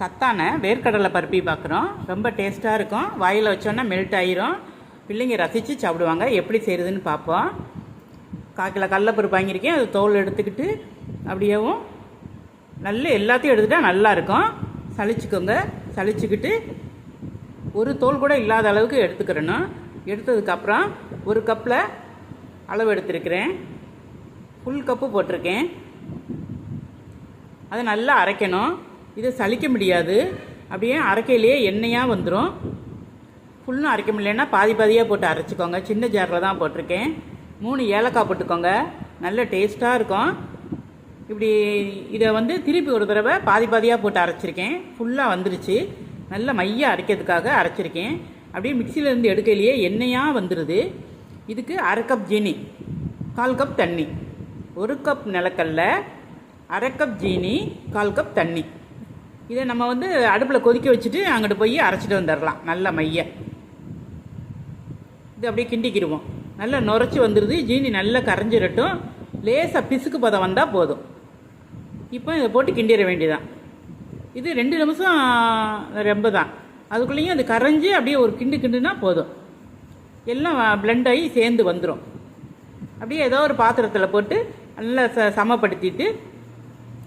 சத்தான வேர்க்கடலை பருப்பி பார்க்குறோம். ரொம்ப டேஸ்ட்டாக இருக்கும். வாயில் வச்சோன்னா மெல்ட் ஆயிரும். பிள்ளைங்க ரசித்து சாப்பிடுவாங்க. எப்படி செய்கிறதுன்னு பார்ப்போம். காக்கில் கடலப்பருப்பு வாங்கியிருக்கேன். அது தோல் எடுத்துக்கிட்டு அப்படியேவும் நல்ல எல்லாத்தையும் எடுத்துட்டால் நல்லாயிருக்கும் சளிச்சுக்கோங்க. சளிச்சுக்கிட்டு ஒரு தோல் கூட இல்லாத அளவுக்கு எடுத்துக்கிறணும். எடுத்ததுக்கப்புறம் ஒரு கப்பில் அளவு எடுத்திருக்கிறேன். ஃபுல் கப்பு போட்டிருக்கேன். அதை நல்லா அரைக்கணும். இதை சலிக்க முடியாது. அப்படியே அரைக்கையிலேயே எண்ணெயாக வந்துடும் ஃபுல்லும் அரைக்க முடியலன்னா பாதி பாதியாக போட்டு அரைச்சிக்கோங்க. சின்ன ஜாரில் தான் போட்டிருக்கேன். மூணு ஏலக்காய் போட்டுக்கோங்க. நல்ல டேஸ்ட்டாக இருக்கும். இப்படி இதை வந்து திருப்பி ஒரு தடவை பாதி பாதியாக போட்டு அரைச்சிருக்கேன். ஃபுல்லாக வந்துருச்சு. நல்ல மையாக அரைக்கிறதுக்காக அரைச்சிருக்கேன். அப்படியே மிக்சியிலேருந்து எடுக்கையிலேயே எண்ணெயாக வந்துடுது இதுக்கு அரை கப் ஜீனி கால் கப் தண்ணி. ஒரு கப் நிலக்கல்ல அரை கப் ஜீனி கால் கப் தண்ணி. இதை நம்ம வந்து அடுப்பில் கொதிக்க வச்சுட்டு அங்கிட்டு போய் அரைச்சிட்டு வந்துடலாம் நல்ல மைய. இது அப்படியே கிண்டிக்கிடுவோம். நல்லா நுரைச்சி வந்துடுது ஜீனி நல்லா கரைஞ்சிடட்டும் லேசாக பிசுக்கு பதம் வந்தால் போதும். இப்போ இதை போட்டு கிண்டிட வேண்டியதான் இது ரெண்டு நிமிஷம் ரொம்ப தான் அதுக்குள்ளேயும் அது கரைஞ்சி அப்படியே ஒரு கிண்டு கிண்டுனா போதும். எல்லாம் பிளெண்ட் ஆகி சேர்ந்து வந்துடும் அப்படியே ஏதோ ஒரு பாத்திரத்தில் போட்டு நல்லா ச சமப்படுத்திட்டு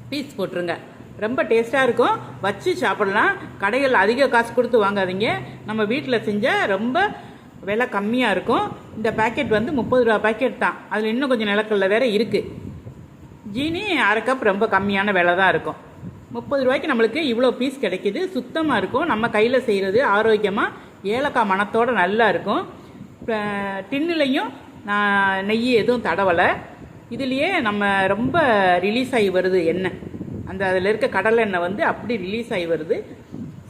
பீஸ் போட்டுருங்க. ரொம்ப டேஸ்ட்டாக இருக்கும். வச்சு சாப்பிடலாம். கடைகள் அதிக காசு கொடுத்து வாங்காதீங்க. நம்ம வீட்டில் செஞ்ச ரொம்ப விலை கம்மியாக இருக்கும். இந்த பேக்கெட் வந்து முப்பது ரூபா பேக்கெட் தான். அதில் இன்னும் கொஞ்சம் நிலக்கல்ல வேற இருக்குது ஜீனி அரை கப் ரொம்ப கம்மியான விலை தான் இருக்கும். முப்பது ரூபாய்க்கு நம்மளுக்கு இவ்வளோ பீஸ் கிடைக்கிது. சுத்தமாக இருக்கும். நம்ம கையில் செய்கிறது ஆரோக்கியமாக ஏலக்காய் மணத்தோடு நல்லா இருக்கும். டின்னுலையும் நான் நெய் எதுவும் தடவலை. இதுலேயே நம்ம ரொம்ப ரிலீஸ் ஆகி வருது எண்ணெய். அந்த அதில் இருக்க கடலை எண்ணெய் வந்து அப்படி ரிலீஸ் ஆகி வருது.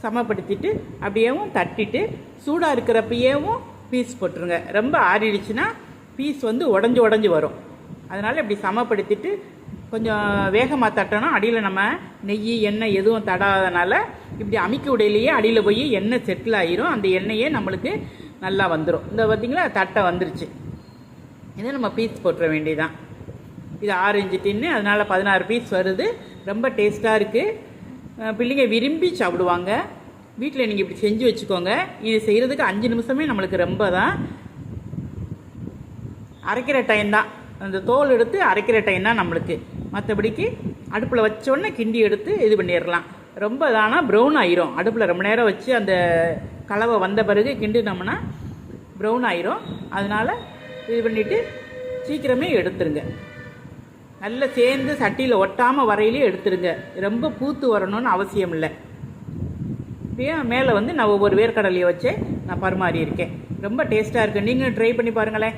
சமப்படுத்திட்டு அப்படியேவும் தட்டிட்டு சூடாக இருக்கிறப்பையேவும் பீஸ் போட்டுருங்க. ரொம்ப ஆறிடுச்சுன்னா பீஸ் வந்து உடஞ்சி உடஞ்சி வரும். அதனால் இப்படி சமப்படுத்திட்டு கொஞ்சம் வேகமாக தட்டணும் அடியில் நம்ம நெய் எண்ணெய் எதுவும் தடாதனால இப்படி அமைக்க உடையிலேயே அடியில் போய் எண்ணெய் செட்டில் ஆகிரும் அந்த எண்ணெயே நம்மளுக்கு நல்லா வந்துடும் இந்த பார்த்திங்களா தட்டை வந்துருச்சு. இதை நம்ம பீஸ் போட்டுற வேண்டியதான் இது ஆறு இன்ச்சு டின்னு அதனால் பதினாறு பீஸ் வருது. ரொம்ப டேஸ்ட்டாக இருக்குது பிள்ளைங்க விரும்பி சாப்பிடுவாங்க. வீட்டில் நீங்கள் இப்படி செஞ்சு வச்சுக்கோங்க. இது செய்கிறதுக்கு அஞ்சு நிமிஷமே நம்மளுக்கு ரொம்ப தான் அரைக்கிற டைம் தான். அந்த தோல் எடுத்து அரைக்கிற டைம் தான் நம்மளுக்கு. மற்றபடிக்கு அடுப்பில் வச்சோடனே கிண்டி எடுத்து இது பண்ணிடலாம். ரொம்ப தானா ப்ரௌன் ஆயிரும். அடுப்பில் ரொம்ப நேரம் வச்சு அந்த கலவை வந்த பிறகு கிண்டினோம்னா ப்ரௌன் ஆயிரும். அதனால் இது பண்ணிவிட்டு சீக்கிரமே எடுத்துருங்க. நல்லா சேர்ந்து சட்டியில் ஒட்டாமல் வரையிலே எடுத்துருங்க ரொம்ப பூத்து வரணும்னு அவசியம் இல்லை. இப்படியே மேலே வந்து நான் ஒவ்வொரு வேர்க்கடலையை வச்சு நான் பரிமாறி இருக்கேன் ரொம்ப டேஸ்ட்டாக இருக்குது நீங்களும் ட்ரை பண்ணி பாருங்களேன்.